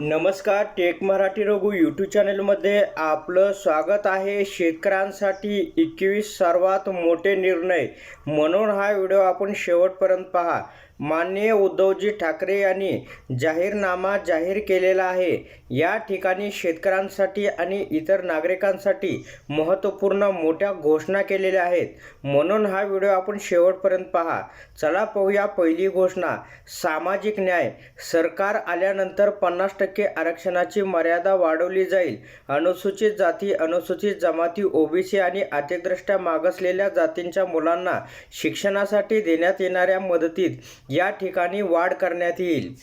नमस्कार take Marathi Raghu YouTube चॅनलमध्ये आपलं स्वागत आहे. शेतकऱ्यांसाठी एकवीस सर्वात मोठे निर्णय म्हणून हा व्हिडिओ आपण शेवटपर्यंत पहा. माननीय उद्धवजी ठाकरे यांनी जाहीरनामा जाहीर केलेला आहे. या ठिकाणी शेतकऱ्यांसाठी आणि इतर नागरिकांसाठी महत्त्वपूर्ण मोठ्या घोषणा केलेल्या आहेत. म्हणून हा व्हिडिओ आपण शेवटपर्यंत पहा. चला पाहूया पहिली घोषणा. सामाजिक न्याय. सरकार आल्यानंतर पन्नास टक्के आरक्षणाची मर्यादा वाढवली जाईल. अनुसूचित जाती अनुसूचित जमाती ओबीसी आणि आर्थिकदृष्ट्या मागासलेल्या जातींच्या मुलांना शिक्षणासाठी देण्यात येणाऱ्या मदतीत या ठिकाणी वाढ करण्यात येईल.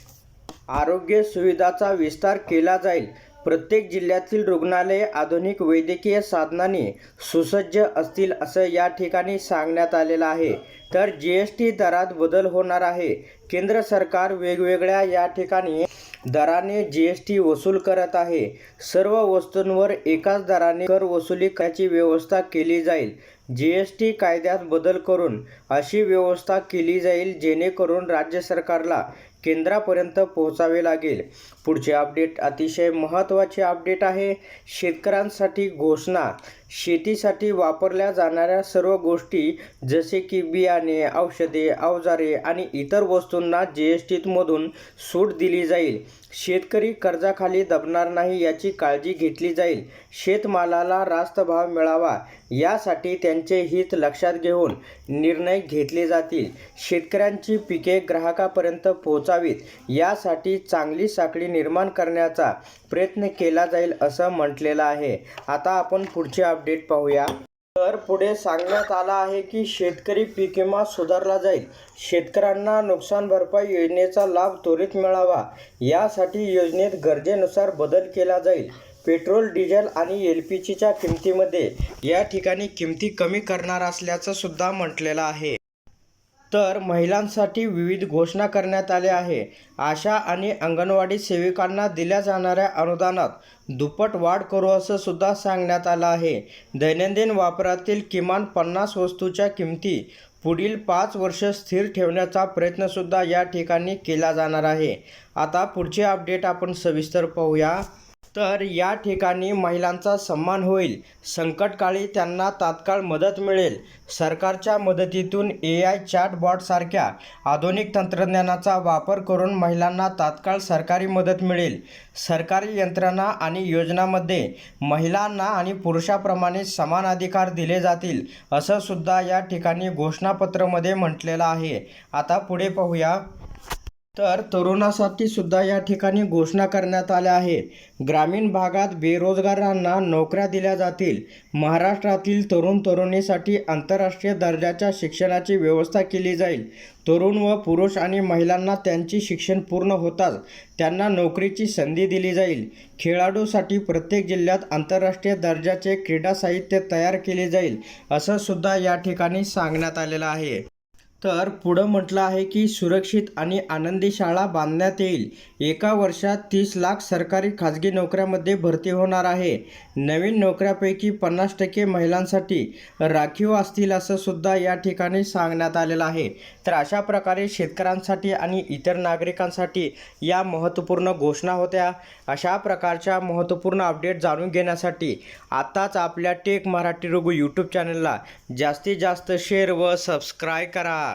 आरोग्य सुविधाचा विस्तार केला जाईल. प्रत्येक जिल्ह्यातील रुग्णालये आधुनिक वैद्यकीय साधनांनी सुसज्ज असतील असं या ठिकाणी सांगण्यात आलेलं आहे. तर जी एस टी दरात बदल होणार आहे. केंद्र सरकार वेगवेगळ्या या ठिकाणी दराने जी एस टी वसूल करत आहे. सर्व वस्तूंवर एकाच दराने कर वसुली करायची व्यवस्था केली जाईल. जी एस टी कायद्यात बदल करून अशी व्यवस्था केली जाईल जेणेकरून राज्य सरकारला केंद्रापर्यंत पोहोचावे लागेल. पुढचे अपडेट अतिशय महत्त्वाचे अपडेट आहे. शेतकऱ्यांसाठी घोषणा शेतीसाठी वापरल्या जाणाऱ्या सर्व गोष्टी जसे की बियाणे औषधे अवजारे आणि इतर वस्तूंना जी एस टीमधून सूट दिली जाईल. शेतकरी कर्जाखाली दबणार नाही याची काळजी घेतली जाईल. शेतमालाला रास्त भाव मिळावा यासाठी त्यांचे हित लक्षात घेऊन निर्णय घेतले जातील. शेतकऱ्यांची पिके ग्राहकापर्यंत पोहोचावीत यासाठी चांगली साखळी निर्माण करण्याचा प्रयत्न केला जाईल असं म्हटलेलं आहे. आता आपण पुढच्या अपडेट पाहूया. तर पुढे सांगण्यात आलं आहे की शेतकरी पीक विमा सुधारला जाईल. शेतकऱ्यांना नुकसान भरपाई योजनेचा लाभ त्वरित मिळावा. यासाठी योजनेत गरजेनुसार बदल केला जाईल. पेट्रोल डिझेल आणि एल पी जीच्या किमतीमध्ये या ठिकाणी किमती कमी करणार असल्याचं सुद्धा म्हटलेलं आहे. तर महिलांसाठी विविध घोषणा करण्यात आल्या आहे. आशा आणि अंगणवाडी सेविकांना दिल्या जाणाऱ्या अनुदानात दुप्पट वाढ करू असं सुद्धा सांगण्यात आलं आहे. दैनंदिन वापरातील किमान पन्नास वस्तूच्या किमती पुढील पाच वर्ष स्थिर ठेवण्याचा प्रयत्नसुद्धा या ठिकाणी केला जाणार आहे. आता पुढचे अपडेट आपण सविस्तर पाहूया. तर या ठिकाणी महिलांचा सन्मान होईल. संकटकाळी त्यांना तात्काळ मदत मिळेल. सरकारच्या मदतीतून ए आय चॅटबॉटसारख्या आधुनिक तंत्रज्ञानाचा वापर करून महिलांना तात्काळ सरकारी मदत मिळेल. सरकारी यंत्रणा आणि योजनामध्ये महिलांना आणि पुरुषाप्रमाणे समान अधिकार दिले जातील असं सुद्धा या ठिकाणी घोषणापत्रामध्ये म्हटलेलं आहे. आता पुढे पाहूया. तर तरुणासाठी सुद्धा या ठिकाणी घोषणा करण्यात आल्या आहे ग्रामीण भागात बेरोजगारांना नोकऱ्या दिल्या जातील. महाराष्ट्रातील तरुण तरुणीसाठी आंतरराष्ट्रीय दर्जाच्या शिक्षणाची व्यवस्था केली जाईल. तरुण व पुरुष आणि महिलांना त्यांची शिक्षण पूर्ण होताच त्यांना नोकरीची संधी दिली जाईल. खेळाडूसाठी प्रत्येक जिल्ह्यात आंतरराष्ट्रीय दर्जाचे क्रीडा साहित्य तयार केले जाईल असं सुद्धा या ठिकाणी सांगण्यात आलेलं आहे. तर पुढं म्हटलं आहे की सुरक्षित आणि आनंदी शाळा बांधण्यात येईल. एका वर्षात तीस लाख सरकारी खाजगी नोकऱ्यामध्ये भरती होणार आहे. नवीन नोकऱ्यापैकी पन्नास टक्के महिलांसाठी राखीव असतील असं सुद्धा या ठिकाणी सांगण्यात आलेलं आहे. तर अशा प्रकारे शेतकऱ्यांसाठी आणि इतर नागरिकांसाठी या महत्त्वपूर्ण घोषणा होत्या. अशा प्रकारच्या महत्त्वपूर्ण अपडेट जाणून घेण्यासाठी आत्ताच आपल्या टेक मराठी रघु यूट्यूब चॅनलला जास्तीत जास्त शेअर व सबस्क्राईब करा.